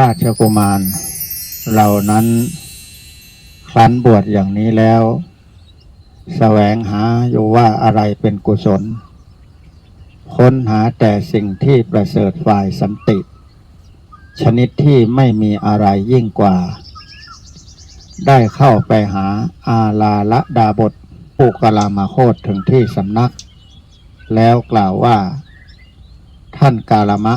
ราชกุมาร เหล่านั้นครั้นบวชอย่างนี้แล้วแสวงหาอยู่ว่าอะไรเป็นกุศล ค้นหาแต่สิ่งที่ประเสริฐฝ่ายสันติ ชนิดที่ไม่มีอะไรยิ่งกว่า ได้เข้าไปหาอาลาละดาบทผู้กลามาโคตถึงที่สำนัก แล้วกล่าวว่า ท่านกาลมะ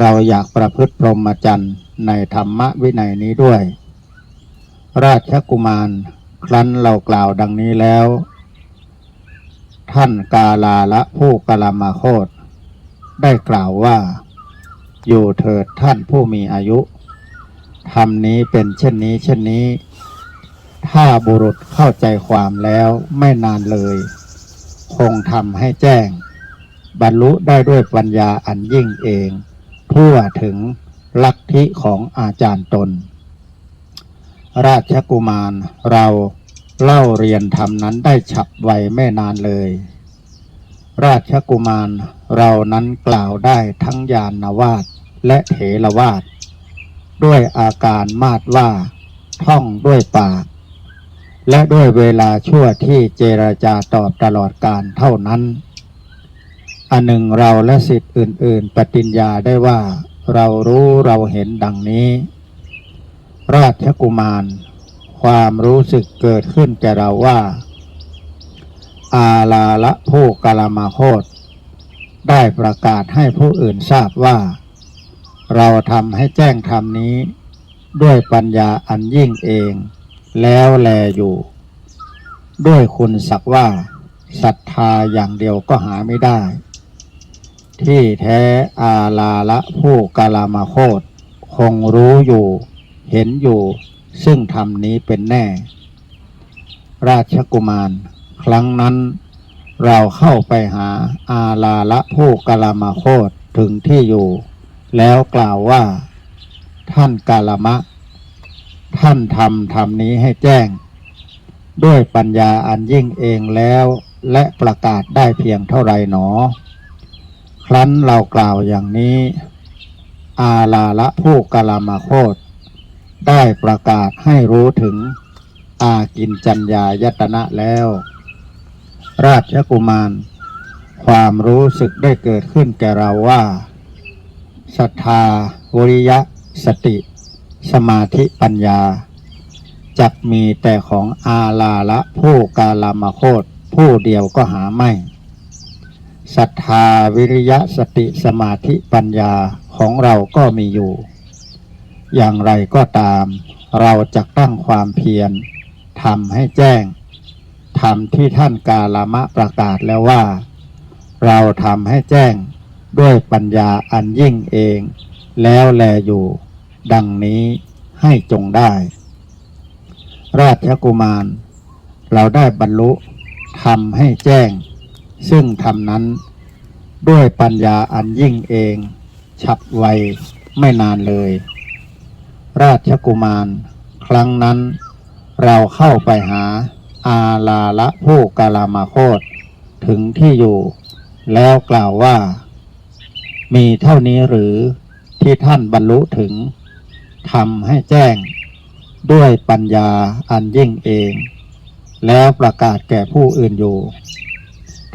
เราอยากประพฤติพรหมจรรย์ในธรรมวินัยนี้ด้วย ราชกุมารครั้นเรากล่าวดังนี้แล้ว ท่านกาลาละผู้กลามาโคตได้กล่าวว่า อยู่เถิดท่านผู้มีอายุธรรมนี้เป็นเช่นนี้เช่นนี้ ถ้าบุรุษเข้าใจความแล้วไม่นานเลย คงทำให้แจ้ง บรรลุได้ด้วยปัญญาอันยิ่งเอง ทั่วถึงลัทธิของอาจารย์ตน ราชกุมารเราเล่าเรียนธรรมนั้นได้ฉับไวไม่นานเลย ราชกุมารเรานั้นกล่าวได้ทั้งยานนาวาสและเถรวาทด้วยอาการมาดว่า ท่องด้วยปาก และด้วยเวลาชั่วที่เจรจาตอบตลอดการเท่านั้น อันหนึ่งเราและสิทธิ์อื่น ๆ ปฏิญญาได้ว่า เรารู้เราเห็นดังนี้ ราชกุมาร ความรู้สึกเกิดขึ้นแก่เราว่า อาลาละผู้กาลามาโคตได้ประกาศให้ผู้อื่นทราบว่า เราทำให้แจ้งธรรมนี้ ด้วยปัญญาอันยิ่งเอง แล้วแลอยู่ ด้วยคุณสักว่าศรัทธาอย่างเดียวก็หาไม่ได้ ที่แท้อาลาละผู้กาลามาโคตคงรู้อยู่ เห็นอยู่ ซึ่งธรรมนี้เป็นแน่ ราชกุมาร ครั้งนั้น เราเข้าไปหาอาลาละผู้กาลามาโคตถึงที่อยู่ แล้วกล่าวว่า ท่านกาลมะ ท่านทำธรรมนี้ให้แจ้ง ด้วยปัญญาอันยิ่งเองแล้ว และประกาศได้เพียงเท่าไรหนอ ครั้นเรากล่าวอย่างนี้ อาลาละผู้กลามาโคตได้ประกาศให้รู้ถึงอากินจัญญายตนะแล้ว ราชกุมาร ความรู้สึกได้เกิดขึ้นแก่เราว่าศรัทธาวิริยะ สติ สมาธิปัญญาจักมีแต่ของอาลาละผู้กาลามาโคตผู้เดียวก็หาไม่ ศรัทธาวิริยะสติสมาธิปัญญาของเราก็มีอยู่ อย่างไรก็ตาม เราจะตั้งความเพียรทำให้แจ้งทำที่ท่านกาลามะประกาศแล้วว่า เราทำให้แจ้งด้วยปัญญาอันยิ่งเอง แล้วแลอยู่ ดังนี้ให้จงได้ ราชกุมาร เราได้บรรลุทำให้แจ้ง ซึ่งทำนั้นด้วยปัญญาอันยิ่งเอง ฉับไวไม่นานเลย ราชกุมาร ครั้งนั้น เราเข้าไปหาอาลาละผู้กาลามาโคตถึงที่อยู่ แล้วกล่าวว่า มีเท่านี้หรือที่ท่านบรรลุถึงทำให้แจ้ง ด้วยปัญญาอันยิ่งเอง แล้วประกาศแก่ผู้อื่นอยู่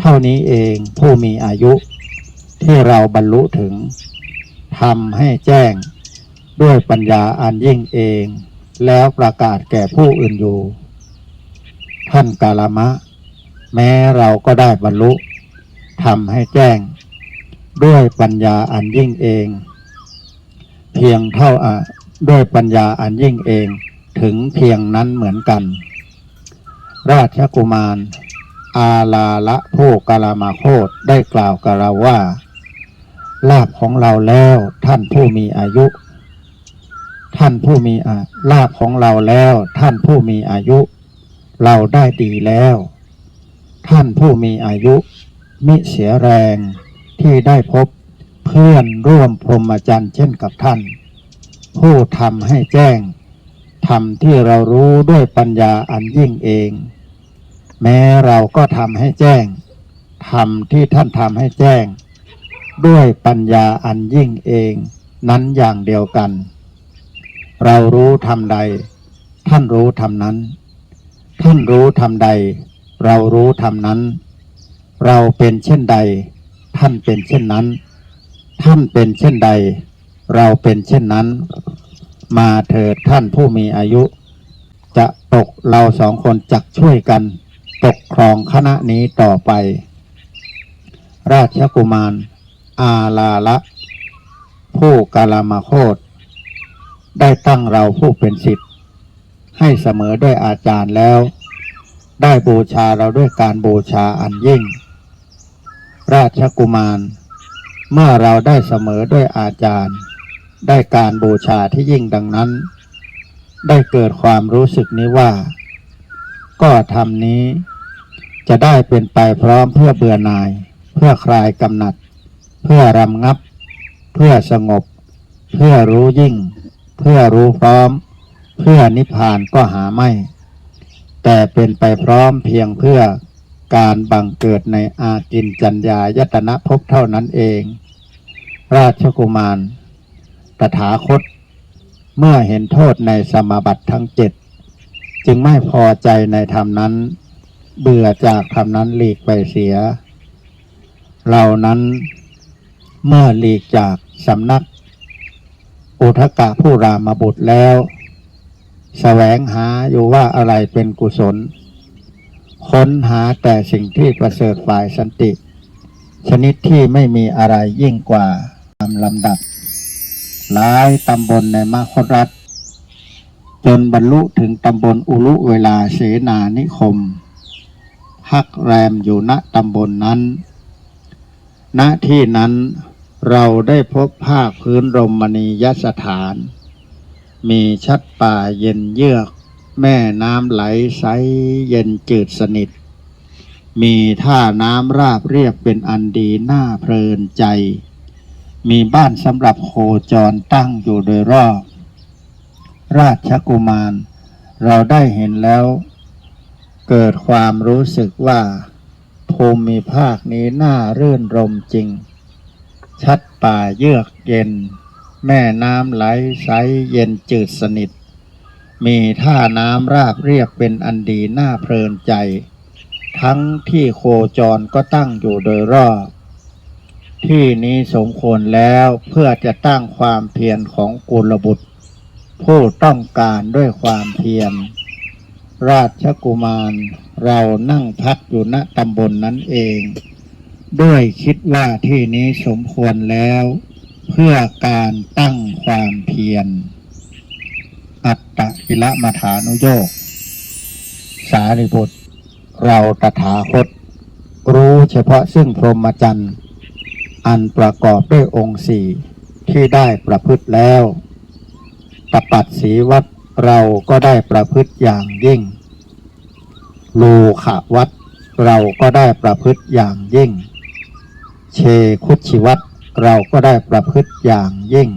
เท่านี้เองผู้มีอายุ ที่เราบรรลุถึงทำให้แจ้งด้วยปัญญาอันยิ่งเอง แล้วประกาศแก่ผู้อื่นอยู่ ท่านกาลมะ แม้เราก็ได้บรรลุทำให้แจ้ง ด้วยปัญญาอันยิ่งเอง เพียงเท่าอะด้วยปัญญาอันยิ่งเองถึงเพียงนั้นเหมือนกัน ราชกุมาร อาลาละผู้กาลามาโคตได้กล่าวกับเราว่า ลาบของเราแล้วท่านผู้มีอายุ ท่านผู้มีอาลาบของเราแล้วท่านผู้มีอายุ เราได้ดีแล้ว ท่านผู้มีอายุ มิเสียแรงที่ได้พบเพื่อนร่วมพรหมจรรย์เช่นกับท่าน ผู้ทำให้แจ้งทำที่เรารู้ด้วยปัญญาอันยิ่งเอง แม้เราก็ทำให้แจ้งทำที่ท่านทำให้แจ้ง ด้วยปัญญาอันยิ่งเองนั้นอย่างเดียวกัน เรารู้ทำใด ท่านรู้ทำนั้น ท่านรู้ทำใด เรารู้ทำนั้น เราเป็นเช่นใด ท่านเป็นเช่นนั้น ท่านเป็นเช่นใด เราเป็นเช่นนั้น มาเถิดท่านผู้มีอายุ จะตกเราสองคนจักช่วยกัน ปกครองคณะนี้ต่อไป ราชกุมาร อาลาละ ผู้กาลามาโคตได้ตั้งเราผู้เป็นสิทธิ์ ให้เสมอด้วยอาจารย์แล้ว ได้บูชาเราด้วยการบูชาอันยิ่ง ราชกุมาร เมื่อเราได้เสมอด้วยอาจารย์ ได้การบูชาที่ยิ่งดังนั้น ได้เกิดความรู้สึกนี้ว่า ก็ทำนี้ จะได้เป็นไปพร้อมเพื่อเบื่อหน่าย เพื่อคลายกำหนัด เพื่อรำงับ เพื่อสงบ เพื่อรู้ยิ่ง เพื่อรู้พร้อม เพื่อนิพพานก็หาไม่ แต่เป็นไปพร้อมเพียงเพื่อการบังเกิดในอากินจัญญายตนะภพเท่านั้นเอง ราชกุมาร ตถาคต เมื่อเห็นโทษในสมบัติทั้งเจ็ด จึงไม่พอใจในธรรมนั้น เบื่อจากธรรมนั้นหลีกไปเสียเหล่านั้นเมื่อหลีกจากสำนัก อุทกะผู้รามบุตรแล้วแสวงหาอยู่ว่าอะไรเป็นกุศล ค้นหาแต่สิ่งที่ประเสริฐฝ่ายสันติ ชนิดที่ไม่มีอะไรยิ่งกว่าตามลำดับ หลายตำบลในมคตรัฐจนบรรลุถึงตำบลอุลุเวลาเสนานิคม พักแรมอยู่ณตำบลนนั้น ณที่นั้นเราได้พบภาคพื้นรมณียสถาน มีชัดป่าเย็นเยือก แม่น้ำไหลใสเย็นจืดสนิท มีท่าน้ำราบเรียบเป็นอันดีน่าเพลินใจ มีบ้านสำหรับโคจรตั้งอยู่โดยรอบ ราชกุมาร เราได้เห็นแล้ว เกิดความรู้สึกว่า ภูมิภาคนี้น่ารื่นรมจริง ชัดป่าเยือกเย็น แม่น้ำไหลใสเย็นจืดสนิท มีท่าน้ำราบเรียบเป็นอันดีน่าเพลินใจ ทั้งที่โคจรก็ตั้งอยู่โดยรอบ ที่นี้สมควรแล้วเพื่อจะตั้งความเพียรของกุลบุตร ผู้ต้องการด้วยความเพียร ราชกุมาร เรานั่งพักอยู่ณตำบลนนั้นเอง ด้วยคิดว่าที่นี้สมควรแล้ว เพื่อการตั้งความเพียร อัตตกิละมาฐานุโยกสารีบุตร เราตถาคต รู้เฉพาะซึ่งพรหมจรรย์ อันประกอบด้วยองค์สี่ที่ได้ประพฤติแล้วตปัดสีวัด เราก็ได้ประพฤติอย่างยิ่ง โลขวัดเราก็ได้ประพฤติอย่างยิ่ง เชคุชิวัดเราก็ได้ประพฤติอย่างยิ่ง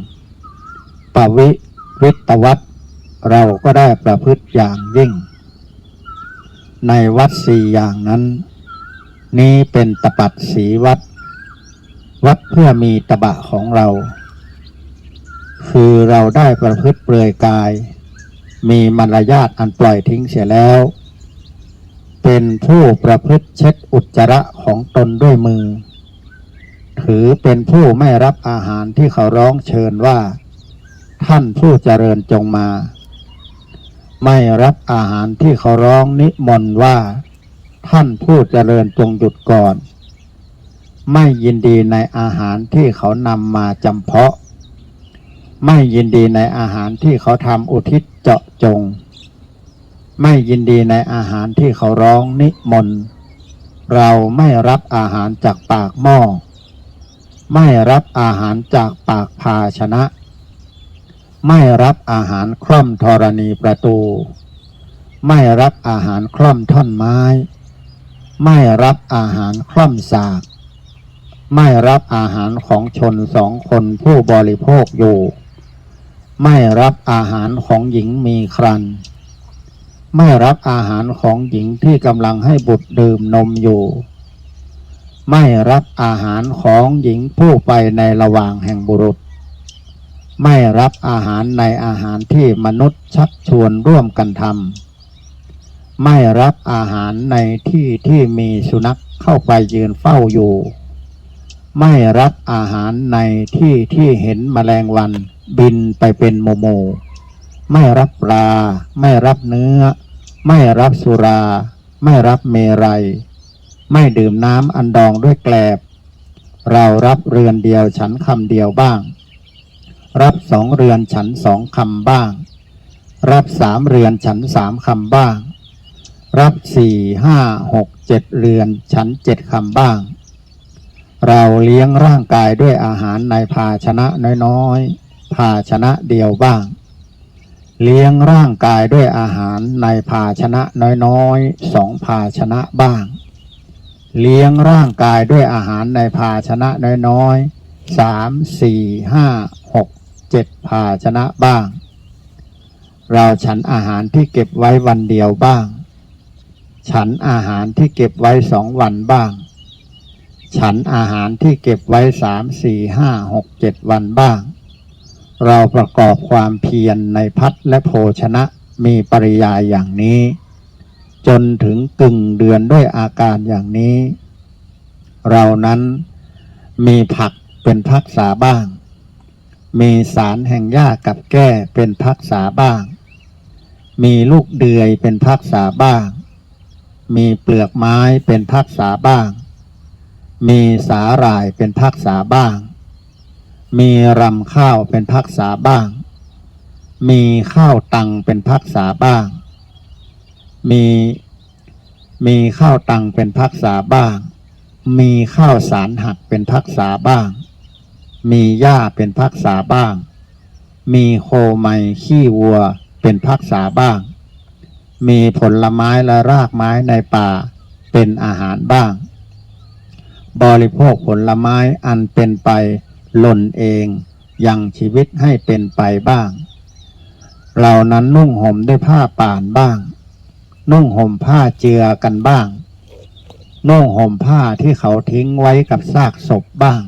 ปวิวิตวัดเราก็ได้ประพฤติอย่างยิ่ง ในวัดสี่อย่างนั้น นี้เป็นตปัดสีวัด วัดเพื่อมีตบะของเรา คือเราได้ประพฤติเปลือยกาย มีมารยาทอันปล่อยทิ้งเสียแล้ว เป็นผู้ประพฤติเช็ดอุจจาระของตนด้วยมือ ถือเป็นผู้ไม่รับอาหารที่เขาร้องเชิญว่า ท่านผู้เจริญจงมา ไม่รับอาหารที่เขาร้องนิมนต์ว่า ท่านผู้เจริญจงหยุดก่อน ไม่ยินดีในอาหารที่เขานำมาจำเพาะ ไม่ยินดีในอาหารที่เขาทำอุทิศเจาะจง ไม่ยินดีในอาหารที่เขาร้องนิมนต์เราไม่รับอาหารจากปากหม้อ ไม่รับอาหารจากปากภาชนะ ไม่รับอาหารคล่อมธรณีประตู ไม่รับอาหารคล่อมท่อนไม้ ไม่รับอาหารคล่อมสาก ไม่รับอาหารของชนสองคนผู้บริโภคอยู่ ไม่รับอาหารของหญิงมีครัน ไม่รับอาหารของหญิงที่กำลังให้บุตรดื่มนมอยู่ ไม่รับอาหารของหญิงผู้ไปในระหว่างแห่งบุรุษ ไม่รับอาหารในอาหารที่มนุษย์ชักชวนร่วมกันทำไม่รับอาหารในที่ที่มีสุนัขเข้าไปยืนเฝ้าอยู่ ไม่รับอาหารในที่ที่เห็นแมลงวันบินไปเป็นโมโม ไม่รับปลา ไม่รับเนื้อ ไม่รับสุรา ไม่รับเมรัย ไม่ดื่มน้ำอันดองด้วยแกลบ เรารับเรือนเดียวฉันคำเดียวบ้าง รับสองเรือนฉันสองคำบ้าง รับสามเรือนฉันสามคำบ้าง รับสี่ห้าหกเจ็ดเรือนฉันเจ็ดคำบ้าง เราเลี้ยงร่างกายด้วยอาหารในภาชนะน้อยๆ ภาชนะเดียวบ้าง เลี้ยงร่างกายด้วยอาหารในภาชนะน้อยๆสองภาชนะบ้าง เลี้ยงร่างกายด้วยอาหารในภาชนะน้อยๆสามสี่ห้าหกเจ็ดภาชนะบ้าง เราฉันอาหารที่เก็บไว้วันเดียวบ้าง ฉันอาหารที่เก็บไว้สองวันบ้าง ฉันอาหารที่เก็บไว้สามสี่ห้าหกเจ็ดวันบ้าง เราประกอบความเพียรในพัดและโภชนะมีปริยายอย่างนี้ จนถึงกึ่งเดือนด้วยอาการอย่างนี้ เรานั้นมีผักเป็นพักษาบ้าง มีสารแห่งหญ้ากับแก้เป็นพักษาบ้าง มีลูกเดือยเป็นพักษาบ้าง มีเปลือกไม้เป็นพักษาบ้าง มีสาหร่ายเป็นพักษาบ้าง มีรำข้าวเป็นพักษาบ้าง มีข้าวตังเป็นพักษาบ้าง มีมีข้าวตังเป็นพักษาบ้าง มีข้าวสารหักเป็นพักษาบ้าง มีหญ้าเป็นพักษาบ้าง มีโคไมขี้วัวเป็นพักษาบ้าง มีผลไม้และรากไม้ในป่าเป็นอาหารบ้าง บริโภคผลไม้อันเป็นไปหล่นเองยังชีวิตให้เป็นไปบ้างเรานั้นนุ่งห่มด้วยผ้าป่านบ้าง นุ่งห่มผ้าเจือกันบ้าง นุ่งห่มผ้าที่เขาทิ้งไว้กับซากศพบ้าง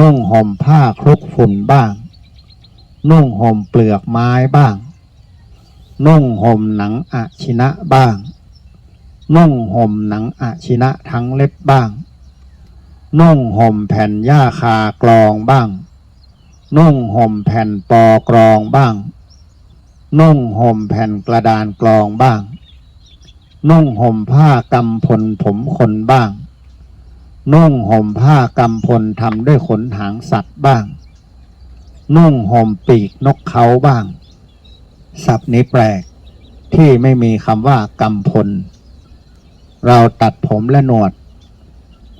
นุ่งห่มผ้าคลุกฝุ่นบ้าง นุ่งห่มเปลือกไม้บ้าง นุ่งห่มหนังอาชินะบ้าง นุ่งห่มหนังอาชินะทั้งเล็บบ้าง นุ่งห่มแผ่นหญ้าคากรองบ้าง นุ่งห่มแผ่นปอกรองบ้าง นุ่งห่มแผ่นกระดานกรองบ้าง นุ่งห่มผ้ากำพลผมคนบ้าง นุ่งห่มผ้ากำพลทำด้วยขนหางสัตว์บ้าง นุ่งห่มปีกนกเขาบ้างศัพท์นี้แปลกที่ไม่มีคำว่ากำพล เราตัดผมและหนวด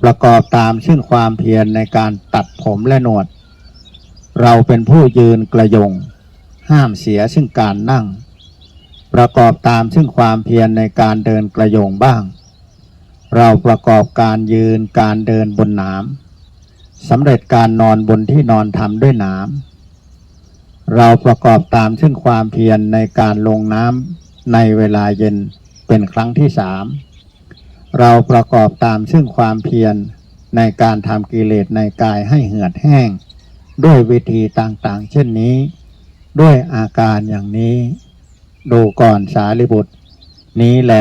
ประกอบตามซึ่งความเพียรในการตัดผมและหนวด เราเป็นผู้ยืนกระยง ห้ามเสียซึ่งการนั่ง ประกอบตามซึ่งความเพียรในการเดินกระยงบ้าง เราประกอบการยืนการเดินบนหนามสำเร็จการนอนบนที่นอนทำด้วยหนามเราประกอบตามซึ่งความเพียรในการลงน้ำในเวลาเย็นเป็นครั้งที่สาม เราประกอบตามซึ่งความเพียรในการทำกิเลสในกายให้เหือดแห้ง ด้วยวิธีต่างๆ เช่นนี้ ด้วยอาการอย่างนี้ ดูก่อนสารีบุตร นี้แหล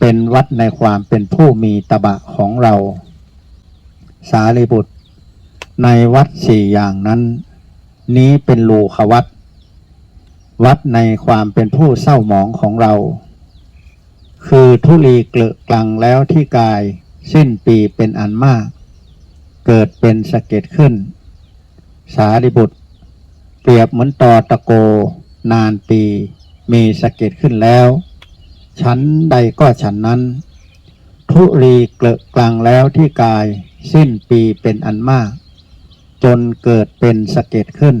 เป็นวัดในความเป็นผู้มีตบะของเรา สารีบุตร ในวัดสี่อย่างนั้น นี้เป็นลูขวัดวัดในความเป็นผู้เศร้าหมองของเรา คือทุลีเกลอกลังแล้วที่กาย สิ้นปีเป็นอันมาก เกิดเป็นสะเก็ดขึ้น สารีบุตร เปรียบเหมือนตอตะโก นานปี มีสะเก็ดขึ้นแล้ว ชั้นใดก็ฉันนั้น ทุรีเกลอกลังแล้วที่กาย สิ้นปีเป็นอันมาก จนเกิดเป็นสะเก็ดขึ้น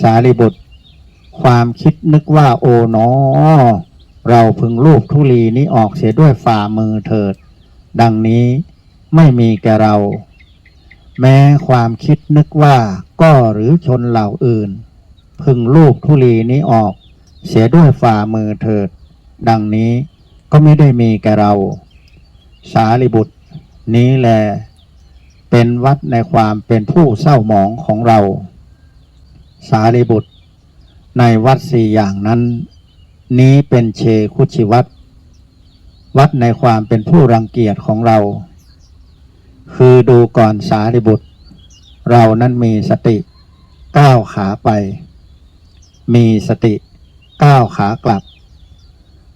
สารีบุตร ความคิดนึกว่าโอ๋หนอ เราพึงลูบทุลีนี้ออกเสียด้วยฝ่ามือเถิด ดังนี้ไม่มีแก่เรา แม้ความคิดนึกว่าก็หรือชนเหล่าอื่น พึงลูบทุลีนี้ออก เสียด้วยฝ่ามือเถิด ดังนี้ก็ไม่ได้มีแก่เรา สารีบุตร นี้แล เป็นวัดในความเป็นผู้เศร้าหมองของเรา สารีบุตร ในวัดสี่อย่างนั้น นี้เป็นเชคุชิวัตวัดในความเป็นผู้รังเกียจของเรา คือดูก่อนสารีบุตร เรานั้นมีสติก้าวขาไป มีสติก้าวขากลับ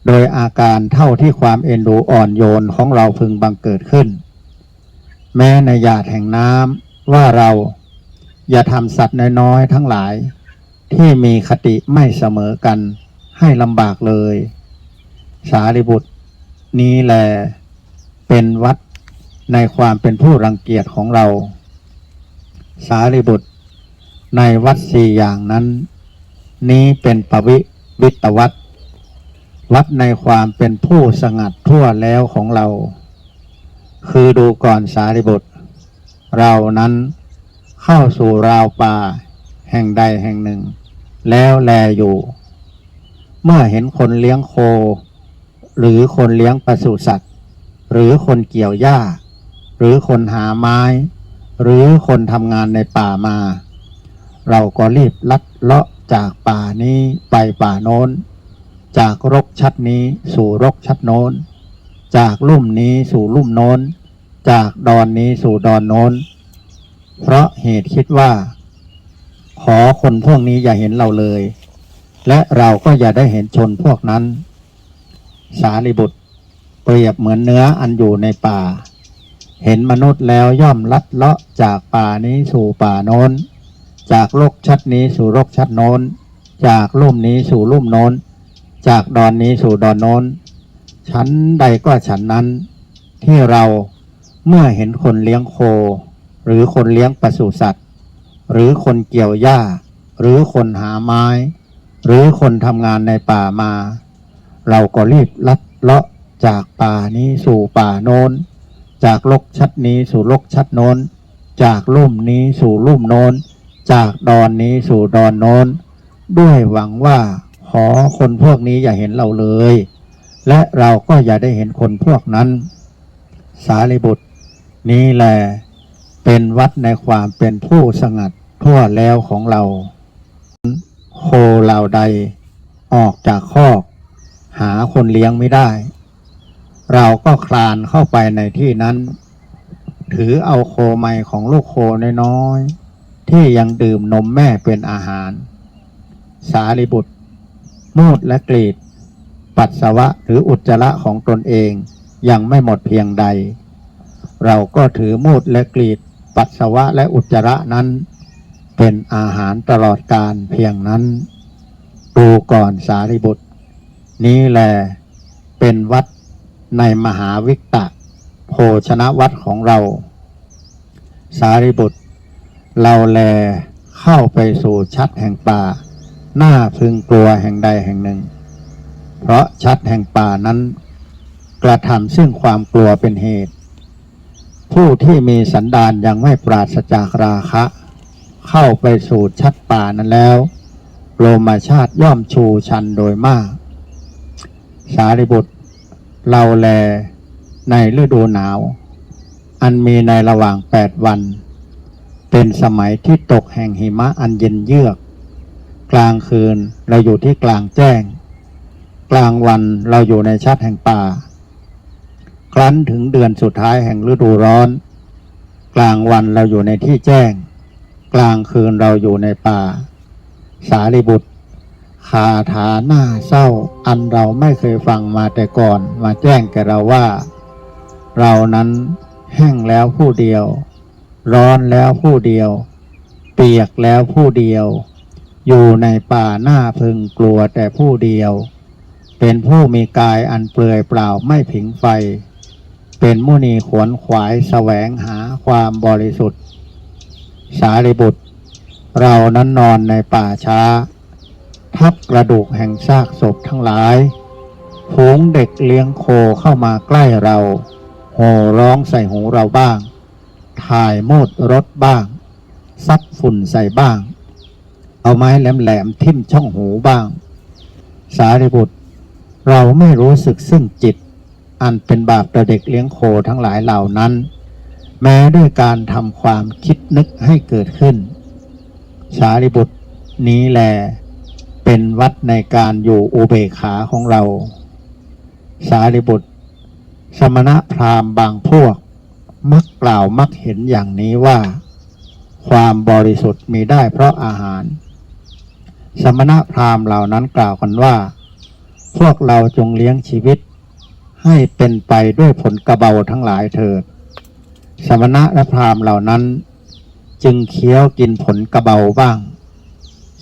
โดยอาการเท่าที่ความเอ็นดูอ่อนโยนของเราพึงบังเกิดขึ้น แม้ในหยาดแห่งน้ำว่าเราอย่าทำสัตว์น้อยๆทั้งหลาย ที่มีคติไม่เสมอกัน ให้ลำบากเลย สารีบุตร นี้แลเป็นวัดในความเป็นผู้รังเกียจของเรา สารีบุตร ในวัดสี่อย่างนั้น นี้เป็นปวิวิตวัดวัดในความเป็นผู้สงัดทั่วแล้วของเรา คือดูก่อนสารีบุตร เรานั้นเข้าสู่ราวป่า แห่งใดแห่งหนึ่ง แล้วแลอยู่ เมื่อเห็นคนเลี้ยงโค หรือคนเลี้ยงปศุสัตว์ หรือคนเกี่ยวหญ้า หรือคนหาไม้ หรือคนทำงานในป่ามา เราก็รีบลัดเลาะจากป่านี้ไปป่าโน้น จากรกชัดนี้สู่รกชัดโน้น จากลุ่มนี้สู่ลุ่มโน้น จากดอนนี้สู่ดอนโน้น เพราะเหตุคิดว่า ขอคนพวกนี้อย่าเห็นเราเลย และเราก็อย่าได้เห็นชนพวกนั้น สารีบุตร เปรียบเหมือนเนื้ออันอยู่ในป่า เห็นมนุษย์แล้วย่อมลัดเลาะจากป่านี้สู่ป่าโน้น จากโลกชัดนี้สู่โลกชัดโน้น จากลุ่มนี้สู่ลุ่มโน้น จากดอนนี้สู่ดอนโน้น ชั้นใดก็ฉันนั้น ที่เราเมื่อเห็นคนเลี้ยงโค หรือคนเลี้ยงปศุสัตว์ หรือคนเกี่ยวหญ้า หรือคนหาไม้ หรือคนทำงานในป่ามา เราก็รีบลัดเลาะจากป่านี้สู่ป่าโน้น จากลกชัดนี้สู่ลกชัดโน้น จากลุ่มนี้สู่ลุ่มโน้น จากดอนนี้สู่ดอนโน้น ด้วยหวังว่าขอคนพวกนี้อย่าเห็นเราเลย และเราก็อย่าได้เห็นคนพวกนั้น สารีบุตร นี้แหละเป็นวัดในความเป็นผู้สงัดทั่วแล้วของเรา โคเหล่าใด ออกจากคอก หาคนเลี้ยงไม่ได้ เราก็คลานเข้าไปในที่นั้น ถือเอาโคใหม่ของลูกโคน้อยๆที่ยังดื่มนมแม่เป็นอาหาร สารีบุตร มูดและกรีด ปัสสาวะหรืออุจจาระของตนเองยังไม่หมดเพียงใด เราก็ถือมูดและกรีด ปัสสาวะและอุจจาระนั้น เป็นอาหารตลอดการเพียงนั้นดูก่อนสารีบุตร นี้แลเป็นวัดในมหาวิกตะโภชนะวัดของเรา สารีบุตร เราแลเข้าไปสู่ชัดแห่งป่า หน้าพึงกลัวแห่งใดแห่งหนึ่ง เพราะชัดแห่งป่านั้น กระทำซึ่งความกลัวเป็นเหตุ ผู้ที่มีสันดานยังไม่ปราศจากราคะ เข้าไปสู่ชัดป่านั้นแล้วโลมาชาติย่อมชูชันโดยมาก สารีบุตร เราแลในฤดูหนาว อันมีในระหว่างแปดวัน เป็นสมัยที่ตกแห่งหิมะอันเย็นเยือก กลางคืนเราอยู่ที่กลางแจ้ง กลางวันเราอยู่ในชัดแห่งป่า ครั้นถึงเดือนสุดท้ายแห่งฤดูร้อน กลางวันเราอยู่ในที่แจ้ง กลางคืนเราอยู่ในป่า สารีบุตรคาถาหน้าเศร้า อันเราไม่เคยฟังมาแต่ก่อน มาแจ้งแก่เราว่า เรานั้นแห้งแล้วผู้เดียว ร้อนแล้วผู้เดียว เปียกแล้วผู้เดียว อยู่ในป่าหน้าพึงกลัวแต่ผู้เดียว เป็นผู้มีกายอันเปลือยเปล่าไม่ผิงไฟ เป็นมุนีขวนขวายแสวงหาความบริสุทธิ์ สารีบุตร เรานั้นนอนในป่าช้า ทับกระดูกแห่งซากศพทั้งหลายฝูงเด็กเลี้ยงโคเข้ามาใกล้เรา โห่ร้องใส่หูเราบ้าง ถ่ายมูดรถบ้าง ซัดฝุ่นใส่บ้าง เอาไม้แหลมๆทิ่มช่องหูบ้าง สารีบุตร เราไม่รู้สึกซึ่งจิต อันเป็นบาปต่อเด็กเลี้ยงโคทั้งหลายเหล่านั้น แม้ด้วยการทำความคิดนึกให้เกิดขึ้น สารีบุตรนี้แล เป็นวัดในการอยู่อุเบกขาของเรา สารีบุตร สมณะพราหมณ์บางพวก มักกล่าวมักเห็นอย่างนี้ว่า ความบริสุทธิ์มีได้เพราะอาหาร สมณะพราหมณ์เหล่านั้นกล่าวกันว่า พวกเราจงเลี้ยงชีวิต ให้เป็นไปด้วยผลกระเบาทั้งหลายเถิด สมณะและพราหมณ์เหล่านั้น จึงเคี้ยวกินผลกระเบาบ้าง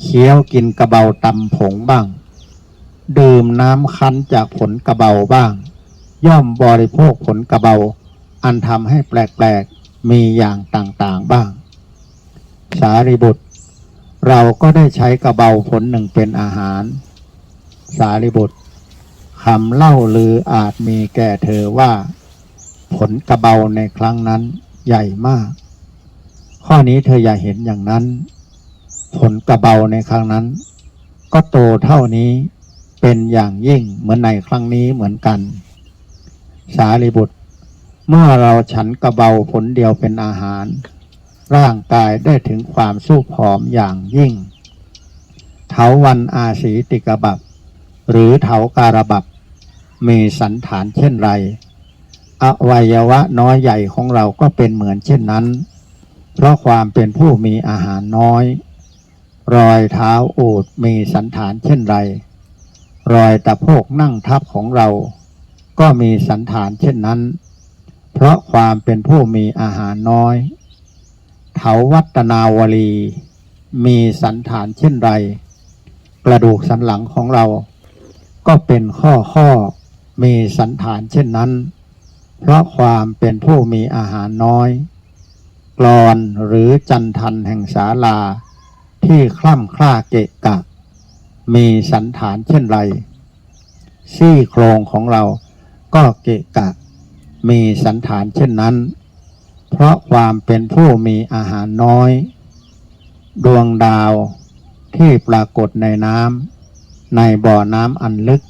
เคี้ยวกินกระเบาตำผงบ้าง ดื่มน้ำคั้นจากผลกระเบาบ้าง ย่อมบริโภคผลกระเบา อันทำให้แปลกๆ มีอย่างต่างๆบ้าง สารีบุตร เราก็ได้ใช้กระเบาผลหนึ่งเป็นอาหาร สารีบุตรคำเล่าลืออาจมีแก่เธอว่า ผลกระเบาในครั้งนั้นใหญ่มาก ข้อนี้เธออย่าเห็นอย่างนั้น ผลกระเบาในครั้งนั้น ก็โตเท่านี้เป็นอย่างยิ่งเหมือนในครั้งนี้เหมือนกัน สารีบุตร เมื่อเราฉันกระเบาผลเดียวเป็นอาหาร ร่างกายได้ถึงความสู้ผอมอย่างยิ่ง เถาวันอาศีติกบับ หรือเถาการบับ มีสันฐานเช่นไร อวัยวะน้อยใหญ่ของเราก็เป็นเหมือนเช่นนั้น เพราะความเป็นผู้มีอาหารน้อย รอยเท้าอูดมีสันฐานเช่นไร รอยตะโพกนั่งทับของเรา ก็มีสันฐานเช่นนั้น เพราะความเป็นผู้มีอาหารน้อย เถาวัตนาวลี มีสันฐานเช่นไร กระดูกสันหลังของเรา ก็เป็นข้อข้อมีสันฐานเช่นนั้น เพราะความเป็นผู้มีอาหารน้อยกรอนหรือจันทันแห่งศาลา ที่คล่ำคล้าเกะกะ มีสันฐานเช่นไร ซี่โครงของเราก็เกะกะ มีสันฐานเช่นนั้น เพราะความเป็นผู้มีอาหารน้อย ดวงดาวที่ปรากฏในน้ำในบ่อน้ำอันลึก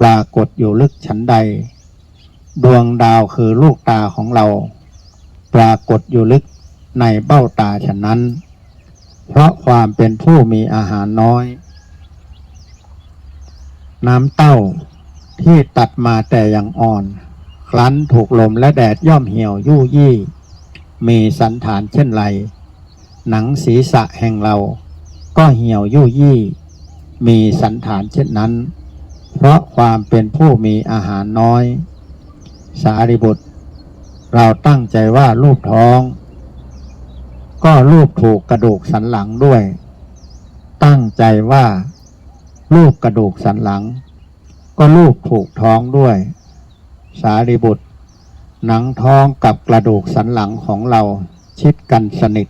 ปรากฏอยู่ลึกชั้นใด ดวงดาวคือลูกตาของเรา ปรากฏอยู่ลึกในเบ้าตาฉะนั้น เพราะความเป็นผู้มีอาหารน้อย น้ำเต้าที่ตัดมาแต่อย่างอ่อน ครั้นถูกลมและแดดย่อมเหี่ยวยู่ยี่ มีสันฐานเช่นไร หนังศีรษะแห่งเรา ก็เหี่ยวยู่ยี่ มีสันฐานเช่นนั้น เพราะความเป็นผู้มีอาหารน้อย สารีบุตร เราตั้งใจว่ารูปท้อง ก็รูปถูกกระดูกสันหลังด้วย ตั้งใจว่ารูปกระดูกสันหลัง ก็รูปถูกท้องด้วย สารีบุตร หนังท้องกับกระดูกสันหลังของเราชิดกันสนิท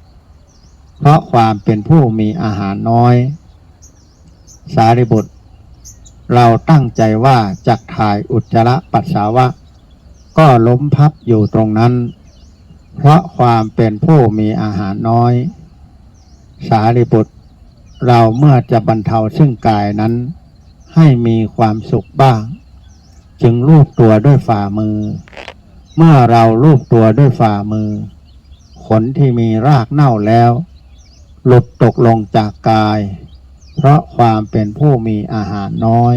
เพราะความเป็นผู้มีอาหารน้อย สารีบุตร เราตั้งใจว่าจักถ่ายอุจจาระปัสสาวะ ก็ล้มพับอยู่ตรงนั้น เพราะความเป็นผู้มีอาหารน้อย สารีบุตร เราเมื่อจะบรรเทาซึ่งกายนั้น ให้มีความสุขบ้าง จึงลูบตัวด้วยฝ่ามือ เมื่อเราลูบตัวด้วยฝ่ามือ ขนที่มีรากเน่าแล้ว หลุดตกลงจากกาย เพราะความเป็นผู้มีอาหารน้อย